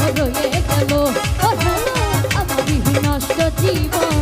রয়ে গেল। ও আমারই নষ্ট জীবন।